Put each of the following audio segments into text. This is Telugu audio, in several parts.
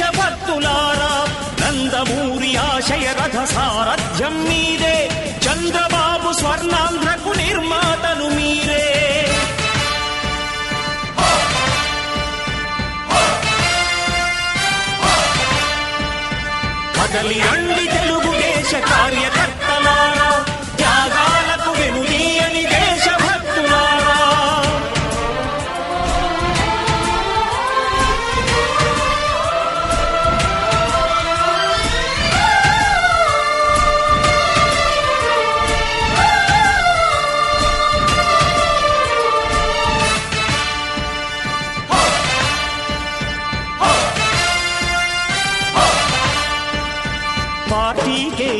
దేశభక్తులారా నందమూరి ఆశయ రథ సారథ్యం మీరే చంద్రబాబు స్వర్ణాంధ్రకు నిర్మాతలు మీరే కదలి అండి తెలుగుదేశ కార్యకర్తలారా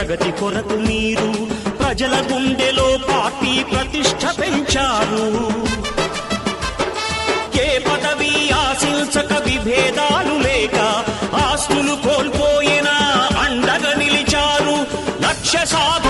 ప్రగతి కొరకు మీరు ప్రజల గుండెలో పార్టీ ప్రతిష్ట పెంచారు. ఏ పదవి ఆశించక విభేదాలు లేక ఆస్తులు కోల్పోయినా అండగా నిలిచారు. లక్ష్య సాధన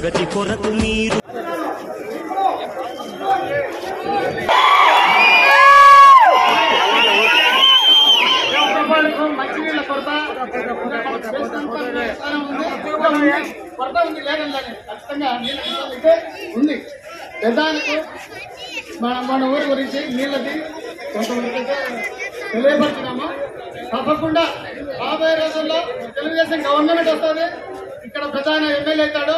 ప్రగతి కొరకు మీరు కొరత ఉంది లేదండి ఖచ్చితంగా నీళ్ళ అయితే ఉంది పెద్దానికి మన మన ఊరి గురించి నీళ్ళది కొంతమందికి అయితే తెలియపరుచున్నాము తప్పకుండా రాబోయే రోజుల్లో తెలుగుదేశం గవర్నమెంట్ వస్తుంది. ఇక్కడ ప్రధాన ఎమ్మెల్యే అవుతాడు.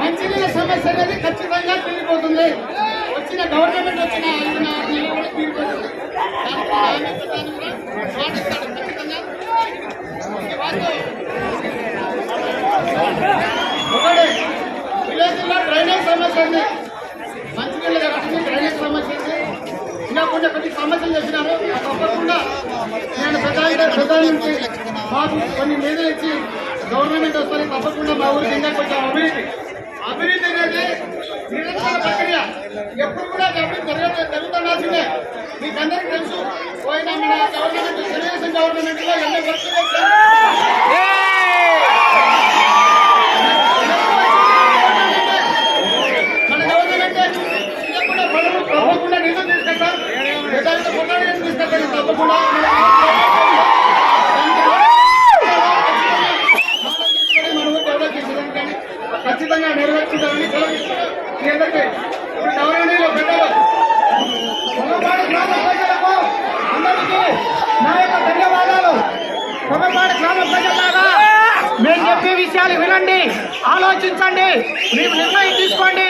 మంచినీళ్ళ సమస్య అనేది ఖచ్చితంగా తీరిపోతుంది. వచ్చిన గవర్నమెంట్ వచ్చిన ఐదు ఆరు నెలలు కూడా తీరిపోతుంది. ఒకటి విలేజ్లో డ్రైనేజ్ సమస్య ఉంది. మంచినీళ్ళ కాబట్టి డ్రైనేజ్ సమస్య ఉంది. ఇంకా కొన్ని కొన్ని సమస్యలు చెప్పినారు నేను ప్రధాని ప్రధాని మాకు కొన్ని నిధులు ఇచ్చి గవర్నమెంట్ వస్తుంది తప్పకుండా మా ఊరికి ఇంకా కొంచెం అభివృద్ధి అభివృద్ధి అనేది నిరంతర ప్రక్రియ. ఎప్పుడు కూడా అభివృద్ధి జరగ జరుగుతుండాల్సిందే. మీకు అందరికీ తెలుసు పోయిన మన గవర్నమెంట్ తెలుగుదేశం గవర్నమెంట్లో ఎన్నో వర్క్ చేశారు మన గవర్నమెంట్ తప్పకుండా పనులు తప్పకుండా నిధులు తీసుకెళ్తాం ప్రజలతో కొట్లాడి తీసుకెళ్తాం తప్పకుండా మన ఊరు డెవలప్ చేసేదాన్ని కానీ ఖచ్చితంగా నెరవేర్చుదామని సెలవిస్తున్నాం. మీ అందరికీ ఇప్పుడు గౌరవనీయులు పెద్దలు పొగపాడు గ్రామ ప్రజలకు అందరికీ నా యొక్క ధన్యవాదాలు పొగపాడు గ్రామ ప్రజలారా మేము చెప్పే విషయాలు వినండి ఆలోచించండి మేము నిర్ణయం తీసుకోండి.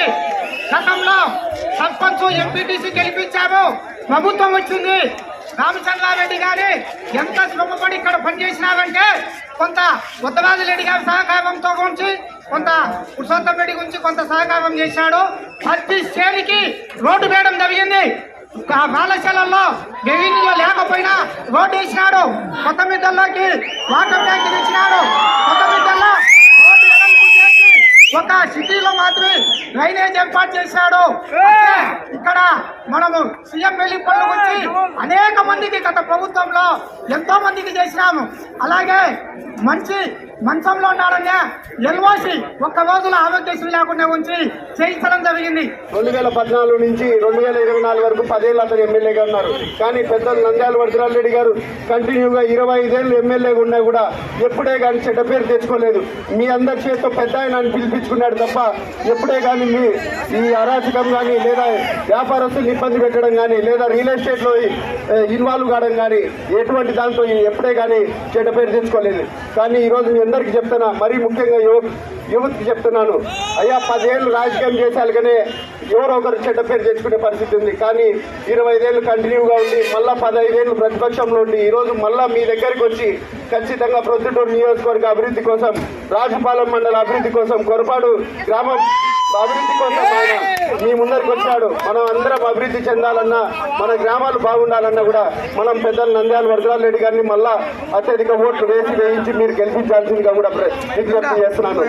గతంలో సర్పంచ్ ఎంపీటీసీ గెలిపించాము ప్రభుత్వం వచ్చింది. రామచంద్రారెడ్డి గారి ఎంత శ్రమపడి ఇక్కడ పనిచేసినారంటే కొంత ఉత్తరాది రెడ్డి గారి సహకారంతో ఉంచి కొంత పురుషోత్తం రెడ్డి గురించి కొంత సహకారం చేశాడు. ప్రతి స్టేరికి రోడ్డు వేయడం జరిగింది. ఆ బాలశాలల్లో లేకపోయినా రోడ్డు వేసినాడు. కొత్త మిద్దల్లోకి వాటర్ ట్యాంక్ ఇచ్చినాడు కొత్త మిద్దల్లో రోడ్డు వెడల్పు చేసి ఒక సిటీలో మాత్రమే డ్రైనేజ్ ఏర్పాటు చేశాడు. ఇక్కడ మనము సీఎం వెల్లిపల్లి గురించి అనేక మందికి గత ప్రభుత్వంలో ఎంతో మందికి చేసినాము. అలాగే మంచి మంచంలో ఉన్నాడనే ఎల్ఓసి ఒక్క రోజులో ఆరోగ్యశ్రీ లేకుండా ఉంచి చేయించడం జరిగింది. రెండు వేల పద్నాలుగు నుంచి రెండు వేల ఇరవై నాలుగు వరకు పదేళ్ళు అతను ఎమ్మెల్యేగా ఉన్నారు. కానీ పెద్దలు నంద్యాల వరదరాజు రెడ్డి గారు కంటిన్యూగా ఇరవై ఐదేళ్ళు ఎమ్మెల్యేగా ఉన్నా కూడా ఎప్పుడే కానీ చెడ్డ పేరు తెచ్చుకోలేదు. మీ అందరి చేతితో పెద్ద ఆయన అని పిలిపించుకున్నాడు తప్ప ఎప్పుడే కానీ మీ ఈ అరాచకం కానీ లేదా వ్యాపారస్తులు ఇబ్బంది పెట్టడం కానీ లేదా రియల్ ఎస్టేట్లో ఇన్వాల్వ్ కావడం కానీ ఎటువంటి దాంతో ఎప్పుడే కానీ చెడ్డ పేరు తెచ్చుకోలేదు. కానీ ఈరోజు అందరికీ చెప్తున్నా మరీ ముఖ్యంగా యువ యువతికి చెప్తున్నాను. అయ్యా పదేళ్ళు రాజకీయం చేశారు కానీ ఎవరో ఒకరు చెడ్డ పేరు తెచ్చుకునే పరిస్థితి ఉంది. కానీ ఇరవై ఐదేళ్ళు కంటిన్యూగా ఉండి మళ్ళా పదహైదేళ్ళు ప్రతిపక్షంలో ఉండి ఈరోజు మళ్ళా మీ దగ్గరికి వచ్చి ఖచ్చితంగా ప్రొద్దుటూరు నియోజకవర్గ అభివృద్ధి కోసం రాజపాలెం మండల అభివృద్ధి కోసం కొరపాడు గ్రామం అభివృద్ధి కోసం ఆయన మీ ముందరికి వచ్చాడు. మనం అందరం అభివృద్ధి చెందాలన్నా మన గ్రామాలు బాగుండాలన్నా కూడా మనం పెద్దలు నంద్యాల వరదరాజు రెడ్డి గారిని మళ్ళా అత్యధిక ఓట్లు వేసి వేయించి మీరు గెలిపించాల్సిందిగా కూడా విజ్ఞప్తి చేస్తున్నాను.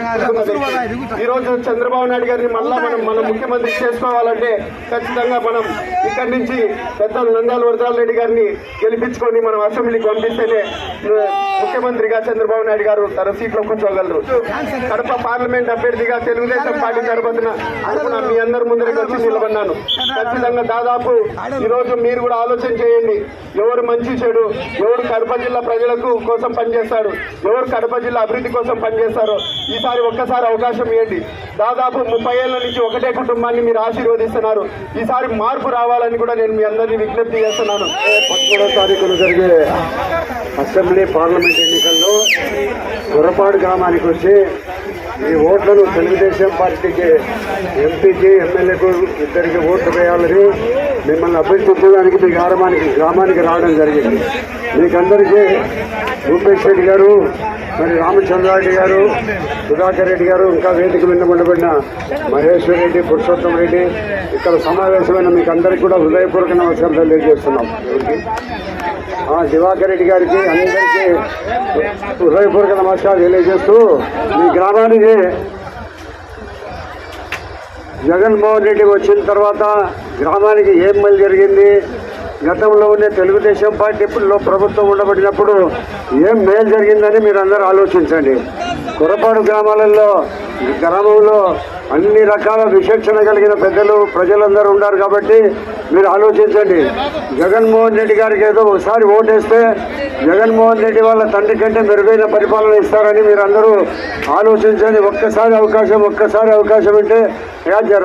ఈ రోజు చంద్రబాబు నాయుడు గారిని మళ్ళా మనం మన ముఖ్యమంత్రి చేసుకోవాలంటే ఖచ్చితంగా మనం ఇక్కడి నుంచి పెద్దలు నంద్యాల వరదరాజు రెడ్డి గారిని గెలిపించుకొని మనం అసెంబ్లీకి పంపిస్తేనే ముఖ్యమంత్రిగా చంద్రబాబు నాయుడు గారు తన సీట్లో కూర్చోగలరు. కడప పార్లమెంట్ అభ్యర్థిగా తెలుగుదేశం పార్టీ తరపున అనుకున్న మీ అందరూ ముందరికి వచ్చి నిలబడినాను ఖచ్చితంగా దాదాపు ఈ రోజు మీరు కూడా ఆలోచన చేయండి. ఎవరు మంచి చెడు ఎవరు కడప జిల్లా ప్రజలకు కోసం పనిచేస్తాడు ఎవరు కడప జిల్లా అభివృద్ధి కోసం పనిచేస్తారో ఈసారి ఒక్కసారి అవకాశం ఇవ్వండి. దాదాపు ముప్పై ఏళ్ళ నుంచి ఒకటే కుటుంబాన్ని మీరు ఆశీర్వదిస్తున్నారు. ఈసారి మార్పు రావాలని కూడా నేను మీ అందరినీ విజ్ఞప్తి చేస్తున్నాను. పదమూడో తారీఖున జరిగే అసెంబ్లీ పార్లమెంట్ ఎన్నికల్లో గురపాడు గ్రామానికి వచ్చి ఈ ఓట్లను తెలుగుదేశం పార్టీకి ఎంపీకి ఎమ్మెల్యేకు ఇద్దరికి ఓట్లు వేయాలని మిమ్మల్ని అభ్యర్థించడానికి మీ గ్రామానికి గ్రామానికి రావడం జరిగింది. మీకందరికీ భూపేష్ రెడ్డి గారు మరి రామచంద్రారెడ్డి గారు సుధాకర్ రెడ్డి గారు ఇంకా వేదిక మీద ఉండబడిన మహేశ్వర్ రెడ్డి పురుషోత్తం రెడ్డి ఇక్కడ సమావేశమైన మీకు అందరికీ కూడా హృదయపూర్వక నమస్కారం తెలియజేస్తున్నాం. దివాకర్ రెడ్డి గారికి అందరికీ హృదయపూర్వక నమస్కారం తెలియజేస్తూ మీ గ్రామానికి జగన్మోహన్ రెడ్డి వచ్చిన తర్వాత గ్రామానికి ఏం మళ్ళీ జరిగింది? గతంలో ఉండే తెలుగుదేశం పార్టీ ఇప్పుడు ప్రభుత్వం ఉండబడినప్పుడు ఏం మేలు జరిగిందని మీరు అందరూ ఆలోచించండి. కురపాడు గ్రామాలలో గ్రామంలో అన్ని రకాల విచక్షణ కలిగిన పెద్దలు ప్రజలందరూ ఉన్నారు కాబట్టి మీరు ఆలోచించండి. జగన్మోహన్ రెడ్డి గారికి ఏదో ఒకసారి ఓటేస్తే జగన్మోహన్ రెడ్డి వాళ్ళ తండ్రి కంటే మెరుగైన పరిపాలన ఇస్తారని మీరు అందరూ ఆలోచించండి. ఒక్కసారి అవకాశం ఒక్కసారి అవకాశం అంటే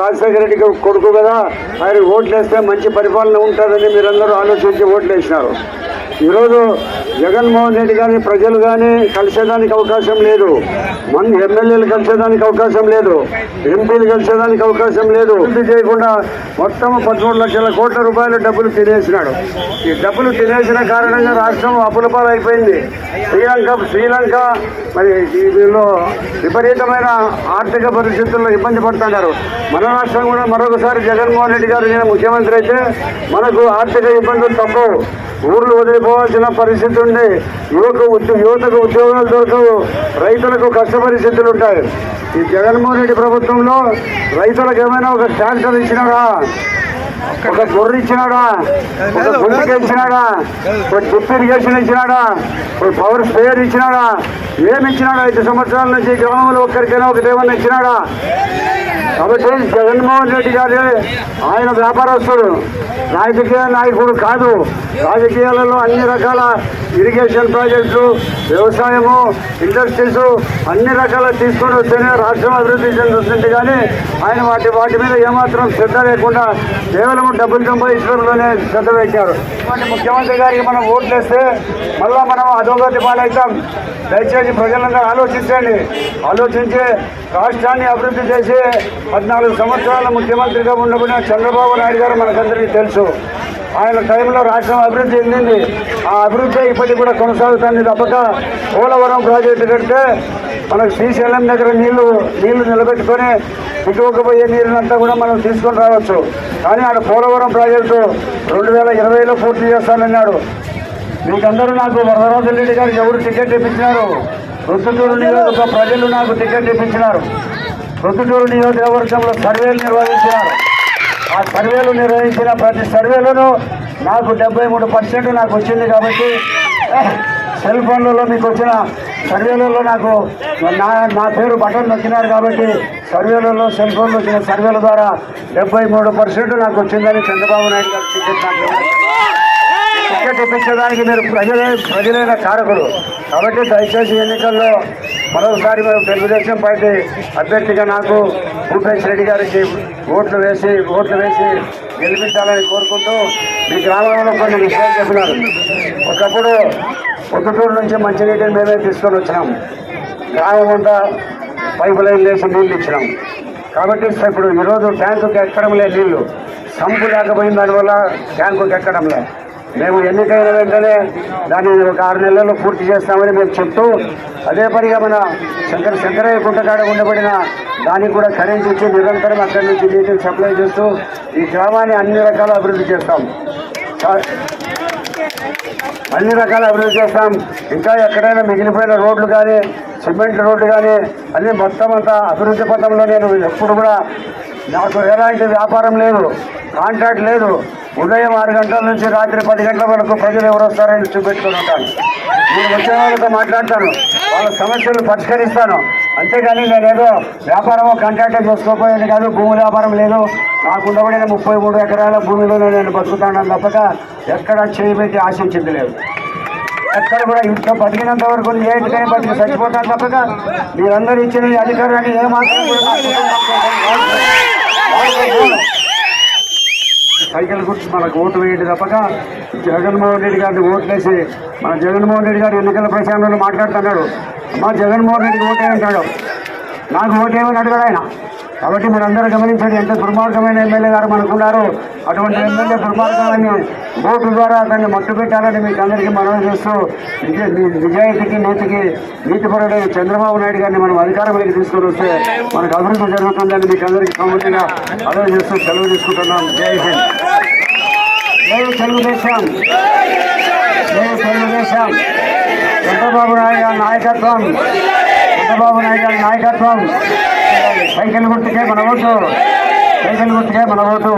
రాజశేఖర రెడ్డికి కొడుకు కదా ఆయన ఓట్లేస్తే మంచి పరిపాలన ఉంటుందని మీరందరూ ఆలోచించి ఓట్లు వేసినారు ఈరోజు జగన్మోహన్ రెడ్డి గారిని ప్రజలు కానీ కలిసేదానికి అవకాశం లేదు. మన ఎమ్మెల్యేలు కలిసేదానికి అవకాశం లేదు. ఎంపీలు కలిసేదానికి అవకాశం లేదు. ఇది చేయకుండా మొత్తం పదమూడు లక్షల కోట్ల రూపాయల డబ్బులు తినేసినాడు. ఈ డబ్బులు తినేసిన కారణంగా రాష్ట్రం అప్పుల పాలైపోయింది. శ్రీలంక శ్రీలంక మరి వీళ్ళు విపరీతమైన ఆర్థిక పరిస్థితుల్లో ఇబ్బంది పడుతున్నారు. మన రాష్ట్రం కూడా మరొకసారి జగన్మోహన్ రెడ్డి గారు నేను ముఖ్యమంత్రి అయితే మనకు ఆర్థిక ఇబ్బందులు తప్పవు. ఊర్లు వదిలిపోవాల్సిన పరిస్థితి ఉంది. యువకు యువతకు ఉద్యోగాలు దొరకవు. రైతులకు కష్ట పరిస్థితులు ఉంటాయి. ఈ జగన్మోహన్ రెడ్డి ప్రభుత్వం ప్రభుత్వంలో రైతులకు ఏమైనా ఒక శాంక్షన్ ఇచ్చినారా? ఒక గొర్రె ఇచ్చినాడా? ఒక గుండెకి ఇచ్చినాడా? ఒక డ్రిప్ ఇరిగేషన్ ఇచ్చినాడా? ఒక పవర్ స్ప్రేయర్ ఇచ్చినాడా? ఏమి ఇచ్చినాడా? ఐదు సంవత్సరాల నుంచి గ్రామంలో ఒక్కరికైనా ఒకటి ఏమన్నా ఇచ్చినాడా? కాబట్టి జగన్మోహన్ రెడ్డి గారి ఆయన వ్యాపారస్తుడు. రాజకీయ నాయకుడు కాదు. రాజకీయాలలో అన్ని రకాల ఇరిగేషన్ ప్రాజెక్టులు వ్యవసాయము ఇండస్ట్రీస్ అన్ని రకాల తీసుకొని వస్తేనే రాష్ట్రం అభివృద్ధి చెందుతుంది. కానీ ఆయన వాటి వాటి మీద ఏమాత్రం శ్రద్ధ లేకుండా కేవలం డబ్బులు సంపాదించడంలోనే శ్రద్ధ పెట్టారు ఇటువంటి ముఖ్యమంత్రి గారికి మనం ఓట్లేస్తే మళ్ళా మనం అధోగతి పాలవుతాం. దయచేసి ప్రజలందరూ ఆలోచించండి. ఆలోచించి రాష్ట్రాన్ని అభివృద్ధి చేసి పద్నాలుగు సంవత్సరాల ముఖ్యమంత్రిగా ఉండబడిన చంద్రబాబు నాయుడు గారు మనకందరికీ తెలుసు. ఆయన టైంలో రాష్ట్రం అభివృద్ధి చెందింది. ఆ అభివృద్ధి ఇప్పటికి కూడా కొనసాగుతుంది తప్పక. పోలవరం ప్రాజెక్టు కంటే మనకు శ్రీశైలం దగ్గర నీళ్ళు నీళ్ళు నిలబెట్టుకొని ఇటువకపోయే నీళ్ళంతా కూడా మనం తీసుకొని రావచ్చు. కానీ ఆడ పోలవరం ప్రాజెక్టు రెండు వేల ఇరవైలో పూర్తి చేస్తానన్నాడు. మీకందరూ నాకు వరదరాజు రెడ్డి గారికి ఎవరు టికెట్ ఇప్పించినారు రుతుటూరు నియోజక ప్రజలు నాకు టికెట్ ఇప్పించినారు రుతుటూరు నియోజకవర్గంలో సర్వేలు నిర్వహించినారు. ఆ సర్వేలు నిర్వహించిన ప్రతి సర్వేలోనూ నాకు డెబ్బై మూడు పర్సెంట్ నాకు వచ్చింది కాబట్టి సెల్ ఫోన్లలో మీకు వచ్చిన సర్వేలలో నాకు నా నా పేరు బటన్ నొక్కినారు కాబట్టి సర్వేలలో సెల్ ఫోన్లో వచ్చిన సర్వేల ద్వారా డెబ్బై మూడు పర్సెంట్ నాకు వచ్చిందని చంద్రబాబు నాయుడు గారు టికెట్ నాకు మీరు ప్రజలే ప్రజలైన కారకులు. కాబట్టి దయచేసి ఎన్నికల్లో మరోసారి మేము తెలుగుదేశం పార్టీ అభ్యర్థిగా నాకు భూపేష్ రెడ్డి గారికి ఓట్లు వేసి ఓట్లు వేసి గెలిపించాలని కోరుకుంటూ మీ గ్రామంలో కొన్ని విషయాలు చెప్పినారు. ఒకప్పుడు పొద్దుటూరు నుంచి మంచినీటిని మేమే తీసుకొని వచ్చినాం. గ్రామం అంతా పైపు లైన్ వేసి నీళ్ళు ఇచ్చినాం. కాబట్టి ఇప్పుడు ఈరోజు ట్యాంకుకి ఎక్కడం లేదు నీళ్ళు సంపు లేకపోయిన దానివల్ల ట్యాంకుకి ఎక్కడం లేదు. మేము ఎన్నికైన వెంటనే దాన్ని ఒక ఆరు నెలల్లో పూర్తి చేస్తామని మేము చెప్తూ అదే పనిగా మన శంకర శంకరయ్య కుంటకాడ ఉండబడిన దానికి కూడా కరెంట్ ఇచ్చి నిరంతరం అక్కడి నుంచి నీటిని సప్లై చేస్తూ ఈ గ్రామాన్ని అన్ని రకాల అభివృద్ధి చేస్తాం. అన్ని రకాల అభివృద్ధి చేస్తాం. ఇంకా ఎక్కడైనా మిగిలిపోయిన రోడ్లు కానీ సిమెంట్ రోడ్లు కానీ అన్ని మొత్తం అంతా అభివృద్ధి పథంలో నేను ఎప్పుడు కూడా నాకు ఎలాంటి వ్యాపారం లేదు కాంట్రాక్ట్ లేదు. ఉదయం ఆరు గంటల నుంచి రాత్రి పది గంటల వరకు ప్రజలు ఎవరు వస్తారని చూపెట్టుకుని ఉంటాను. నేను వచ్చిన వాళ్ళతో మాట్లాడతాను. వాళ్ళ సమస్యలు పరిష్కరిస్తాను. అంతేగాని నేనేదో వ్యాపారమో కాంట్రాక్టర్ చేసుకోపోయేది కాదు భూమి వ్యాపారం లేదు. నాకు ఉండబడిన ముప్పై మూడు ఎకరాల భూమిలోనే నేను బతుకుతాను తప్పక ఎక్కడ చేయబెట్టి ఆశించింది లేదు. ఎక్కడ కూడా ఇంట్లో బతికినంత వరకు ఏ ఇంటికైనా బతికి చచ్చిపోతాను తప్పక. మీరందరూ ఇచ్చిన ఈ అధికారాన్ని ఏమాత్రం పైకల గురించి సైకిల్ మనకు ఓటు వేయండి తప్పక. జగన్మోహన్ రెడ్డి గారిని ఓట్లేసి మన జగన్మోహన్ రెడ్డి గారు ఎన్నికల ప్రచారంలో మాట్లాడుతున్నాడు. మా జగన్మోహన్ రెడ్డికి ఓటే అంటాడు. నాకు ఓటేమని అడగడు ఆయన. కాబట్టి మీరు గమనించండి ఎంత దుర్మార్గమైన ఎమ్మెల్యే గారు మనకున్నారు. అటువంటి ఎమ్మెల్యే దుర్మార్గమైన ఓటు ద్వారా దాన్ని మట్టు పెట్టాలని మీకు అందరికీ మనవి చేస్తూ నిజాయితీకి నీతికి నీతిపరుడు చంద్రబాబు నాయుడు గారిని మనం అధికారంలోకి తీసుకొని వస్తే మనకు అభివృద్ధి జరుగుతుందని మీకు అందరికీ సమృద్ధిగా అదే చేస్తూ సెలవు తీసుకుంటున్నాం. జై హింద్. జై తెలుగుదేశం. జై తెలుగుదేశం. చంద్రబాబు నాయుడు గారి నాయకత్వం. చంద్రబాబు నాయుడు గారి నాయకత్వం. సైకిల్ గుర్తుకే మన ఓటు సైకిల్ గుర్తుకే మన ఓటు